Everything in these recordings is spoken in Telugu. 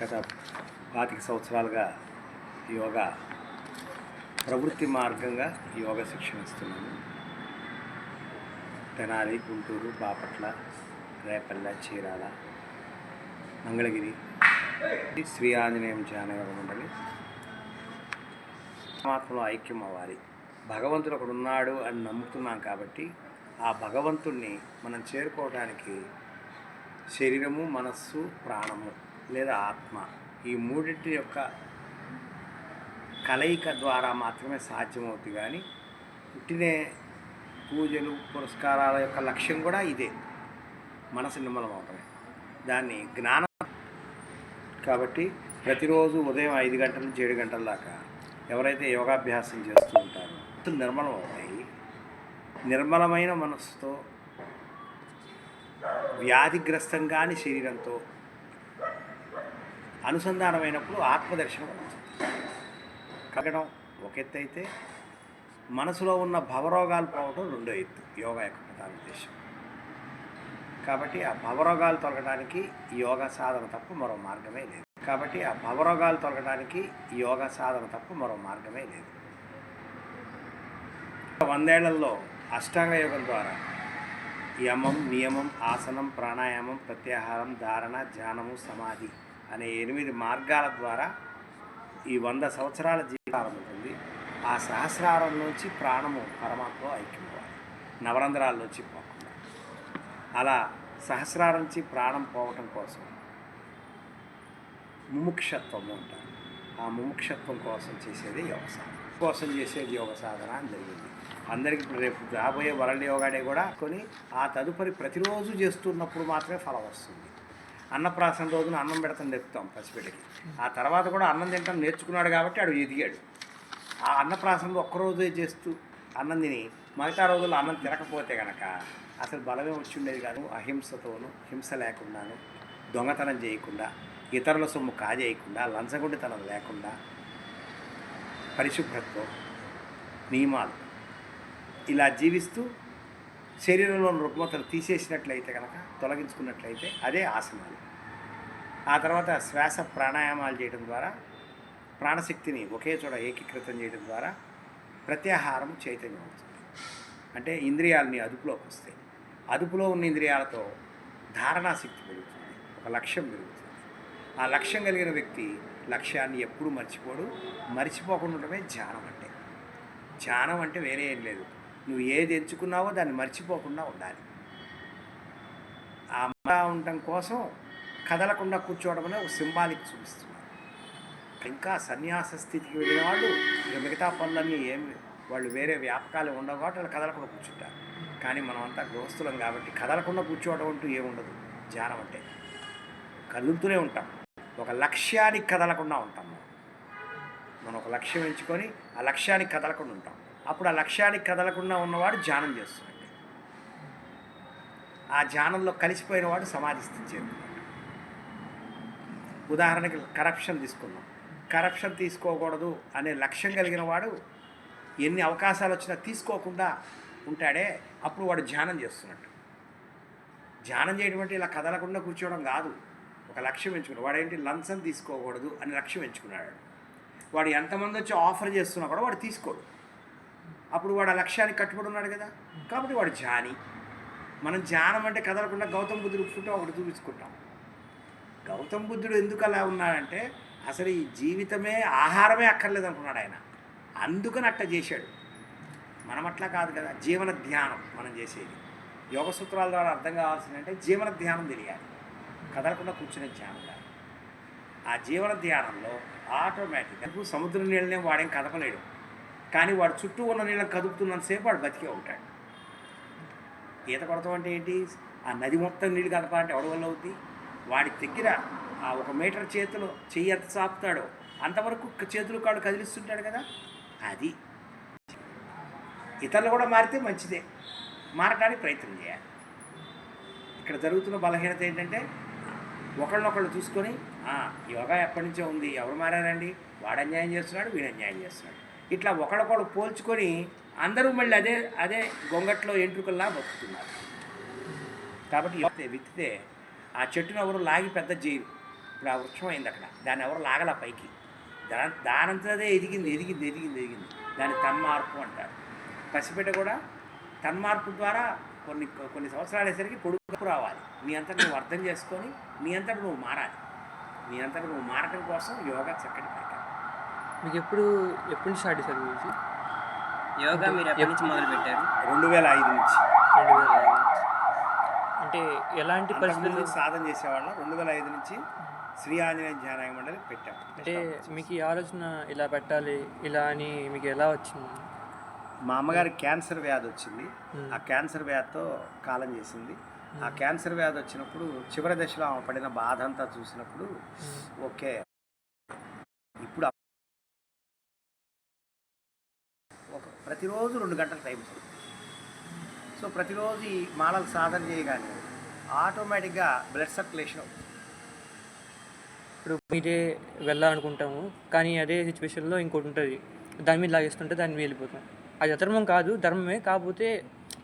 గత పాతిక సంవత్సరాలుగా యోగా ప్రవృత్తి మార్గంగా యోగా శిక్షణ ఇస్తున్నాను. తెనాలి గుంటూరు బాపట్ల రేపల్ల చీరాల మంగళగిరి శ్రీ ఆంజనేయం ధ్యాన యోగ మండలి. పరమాత్మలో ఐక్యం అవ్వాలి. భగవంతుడు ఒకడు ఉన్నాడు అని నమ్ముతున్నాం కాబట్టి ఆ భగవంతుణ్ణి మనం చేరుకోవడానికి శరీరము మనస్సు ప్రాణము లేదా ఆత్మ. ఈ మూడింటి యొక్క కలయిక ద్వారా మాత్రమే సాధ్యమవుతుంది కానీ పుట్టినే పూజలు పురస్కారాల యొక్క లక్ష్యం కూడా ఇదే. మనసు నిమ్మలం అవటమే దాన్ని జ్ఞానం కాబట్టి ప్రతిరోజు ఉదయం ఐదు గంటల నుంచి ఏడు గంటల దాకా ఎవరైతే యోగాభ్యాసం చేస్తూ ఉంటారో నిర్మలం అవుతాయి నిర్మలమైన మనస్సుతో వ్యాధిగ్రస్తం కాని శరీరంతో అనుసంధానమైనప్పుడు ఆత్మదర్శనం కలగడం ఒక ఎత్తు అయితే మనసులో ఉన్న భవరోగాలు పోవడం రెండో ఎత్తు యోగా యొక్క ప్రధాన ఉద్దేశం. కాబట్టి ఆ భవరోగాలు తొలగడానికి యోగా సాధన తప్ప మరో మార్గమే లేదు. కాబట్టి ఆ భవరోగాలు తొలగడానికి యోగా సాధన తప్ప మరో మార్గమే లేదు. వందేళ్ళలో అష్టాంగ యోగం ద్వారా యమం నియమం ఆసనం ప్రాణాయామం ప్రత్యాహారం ధారణ ధ్యానము సమాధి అనే ఎనిమిది మార్గాల ద్వారా ఈ వంద సంవత్సరాల జీవితం ఉంటుంది. ఆ సహస్రారం నుంచి ప్రాణము పరమాత్మ ఐక్యమవ్వాలి. నవరంధ్రాల్లోంచి పోకుండా. అలా సహస్రారం నుంచి ప్రాణం పోవటం కోసం ముముక్షత్వము అంటారు. ఆ ముముక్షత్వం కోసం చేసేది యోగ సాధన. కోసం చేసేది యోగ సాధన అని జరిగింది. అందరికీ రేపు రాబోయే వరల్డ్ యోగాడే కూడా కొని ఆ తదుపరి ప్రతిరోజు చేస్తున్నప్పుడు మాత్రమే ఫలం వస్తుంది. అన్నప్రాసన రోజున అన్నం పెడతాం చెప్తాం పసిబిడ్డకి. ఆ తర్వాత కూడా అన్నం తింటాం నేర్చుకున్నాడు కాబట్టి ఆడు ఎదిగాడు ఆ అన్నప్రాసనలో ఒక్కరోజే చేస్తూ అన్నం తిని మిగతా రోజుల్లో అన్నం తినకపోతే కనుక అసలు బలమే వచ్చి ఉండేది కాదు. అహింసతోనూ హింస లేకుండాను దొంగతనం చేయకుండా ఇతరుల సొమ్ము కాజేయకుండా లంచగొండితనం లేకుండా పరిశుభ్రత్వం నియమాలు ఇలా జీవిస్తూ శరీరంలోని రుగ్మతలు తీసేసినట్లయితే కనుక తొలగించుకున్నట్లయితే అదే ఆసనాలు. ఆ తర్వాత శ్వాస ప్రాణాయామాలు చేయడం ద్వారా ప్రాణశక్తిని ఒకే చోట ఏకీకృతం చేయడం ద్వారా ప్రత్యాహారం చైతన్యం అవుతుంది అంటే ఇంద్రియాలని అదుపులోకి వస్తాయి. అదుపులో ఉన్న ఇంద్రియాలతో ధారణాశక్తి పెరుగుతుంది. ఒక లక్ష్యం పెరుగుతుంది. ఆ లక్ష్యం కలిగిన వ్యక్తి లక్ష్యాన్ని ఎప్పుడూ మర్చిపోడు. మర్చిపోకుండా ఉండటమే ధ్యానం అంటే. ధ్యానం అంటే వేరే ఏం లేదు. నువ్వు ఏది ఎంచుకున్నావో దాన్ని మర్చిపోకుండా ఉండాలి. ఆ అమ్మగా ఉండటం కోసం కదలకుండా కూర్చోవడం అనే ఒక సింబాలిక్ చూపిస్తున్నారు. ఇంకా సన్యాస స్థితికి వెళ్ళిన వాళ్ళు ఇక మిగతా పనులన్నీ ఏమి వాళ్ళు వేరే వ్యాపకాలు ఉండవు కాబట్టి వాళ్ళు కదలకుండా కూర్చుంటారు. కానీ మనం అంతా గృహస్థులం కాబట్టి కదలకుండా కూర్చోవడం అంటూ ఏముండదు ధ్యానం అంటే కదులుతూనే ఉంటాం. ఒక లక్ష్యానికి కదలకుండా ఉంటాం. మనం ఒక లక్ష్యం ఎంచుకొని ఆ లక్ష్యానికి కదలకుండా ఉంటాం. అప్పుడు ఆ లక్ష్యానికి కదలకుండా ఉన్నవాడు ధ్యానం చేస్తున్నాడు. ఆ ధ్యానంలో కలిసిపోయిన వాడు సమాధి స్థితి ఉదాహరణకి కరప్షన్ తీసుకున్నాం కరప్షన్ తీసుకోకూడదు అనే లక్ష్యం కలిగిన వాడు ఎన్ని అవకాశాలు వచ్చినా తీసుకోకుండా ఉంటాడే అప్పుడు వాడు ధ్యానం చేస్తున్నట్టు ధ్యానం చేయడం అంటే ఇలా కదలకుండా కూర్చోవడం కాదు. ఒక లక్ష్యం ఎంచుకున్నాడు. వాడు ఏంటి లంచం తీసుకోకూడదు అని లక్ష్యం ఎంచుకున్నాడు. వాడు ఎంతమంది వచ్చి ఆఫర్ చేస్తున్నా కూడా వాడు తీసుకోడు. అప్పుడు వాడు ఆ లక్ష్యానికి కట్టుబడి ఉన్నాడు కదా. కాబట్టి వాడు ధ్యాని మనం ధ్యానం అంటే కదలకుండా గౌతమ బుద్ధుడు ఫోటో ఒకటి చూపించుకుంటాం. గౌతమ బుద్ధుడు ఎందుకు అలా ఉన్నాడంటే అసలు ఈ జీవితమే ఆహారమే అక్కర్లేదు అనుకున్నాడు ఆయన. అందుకని అట్ట చేశాడు. మనం అట్లా కాదు కదా. జీవన ధ్యానం మనం చేసేది. యోగ సూత్రాల ద్వారా అర్థం కావాల్సిందంటే జీవన ధ్యానం తెలియాలి. కదలకుండా కూర్చునే ధ్యానం కాదు. ఆ జీవన ధ్యానంలో ఆటోమేటిక్గా సముద్ర నీళ్ళనే వాడేం కదపలేడు. కానీ వాడు చుట్టూ ఉన్న నీళ్ళని కదుపుతున్నంతసేపు వాడు బతికే ఉంటాడు. ఈత కొడతాం అంటే ఏంటి? ఆ నది మొత్తం నీళ్ళు కదపాలంటే ఎవడి వల్ల అవుద్ది? వాడి దగ్గర ఆ ఒక మీటర్ చేతిలో చెయ్యి ఎంత చాపుతాడో అంతవరకు చేతులు కాడు కదిలిస్తుంటాడు కదా? అది. ఇతరులు కూడా మారితే మంచిదే. మారడానికి ప్రయత్నం చేయాలి. ఇక్కడ జరుగుతున్న బలహీనత ఏంటంటే ఒకళ్ళనొకళ్ళు చూసుకొని యోగా ఎప్పటి నుంచో ఉంది ఎవరు మారారండి? వాడు అన్యాయం చేస్తున్నాడు వీడు అన్యాయం చేస్తున్నాడు. ఇట్లా ఒకడొకడు పోల్చుకొని అందరూ మళ్ళీ అదే అదే గొంగట్లో ఎంట్రుకల్లా బతుకుతున్నారు. కాబట్టి విత్తితే ఆ చెట్టును ఎవరు లాగి పెద్ద చేయరు ఇప్పుడు ఆ వృక్షం అయింది అక్కడ. దాన్ని ఎవరు లాగల పైకి. దా దానంతదే ఎదిగింది ఎదిగింది ఎదిగింది ఎదిగింది. దాన్ని తన్మార్పు అంటారు. పసిపెట్ట కూడా తన్మార్పు ద్వారా కొన్ని కొన్ని సంవత్సరాలు అయ్యేసరికి రావాలి. నీ అంతటి నువ్వు అర్థం చేసుకొని నీ అంతటి నువ్వు మారాలి. నీ అంతటి నువ్వు మారటం కోసం యోగా చక్కటి పరికరం మీకు ఎప్పుడు ఎప్పుడు స్టార్ట్ చేశారు గురించి యోగా మీరు ఎప్పటి నుంచి మొదలు పెట్టారు రెండు వేల ఐదు నుంచి. రెండు వేల ఐదు నుంచి. అంటే ఎలాంటి పరిస్థితులు? సాధన చేసేవాళ్ళం. రెండు వేల ఐదు నుంచి శ్రీ ఆంజనేయ ధ్యాన మండలి పెట్టాం. అంటే మీకు ఈ ఆలోచన ఇలా పెట్టాలి ఇలా అని మీకు ఎలా వచ్చింది? మా అమ్మగారికి క్యాన్సర్ వ్యాధి వచ్చింది. ఆ క్యాన్సర్ వ్యాధితో కాలం చేసింది. ఆ క్యాన్సర్ వ్యాధి వచ్చినప్పుడు చివరి దశలో ఆమె పడిన బాధ అంతా చూసినప్పుడు ఓకే. ప్రతిరోజు రెండు గంటల టైం ఇస్తుంది. సో ప్రతిరోజు ఈ మాలలు సాధన చేయగానే ఆటోమేటిక్గా బ్లడ్ సర్క్యులేషన్ అవుతుంది. ఇప్పుడు మీరే వెళ్ళాలనుకుంటాము కానీ అదే సిచ్యువేషన్లో ఇంకోటి ఉంటుంది. దాని మీద లాగేస్తుంటే దాన్ని మీద వెళ్ళిపోతాం. అది అధర్మం కాదు ధర్మమే కాకపోతే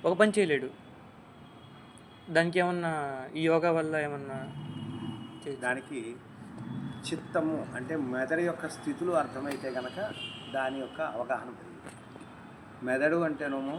ఒక పని చేయలేడు. దానికి ఏమన్నా ఈ యోగా వల్ల ఏమన్నా? దానికి చిత్తము అంటే మెదడు యొక్క స్థితులు అర్థమైతే కనుక దాని యొక్క అవగాహన పెరుగుతుంది. మెదడు అంటేనేమో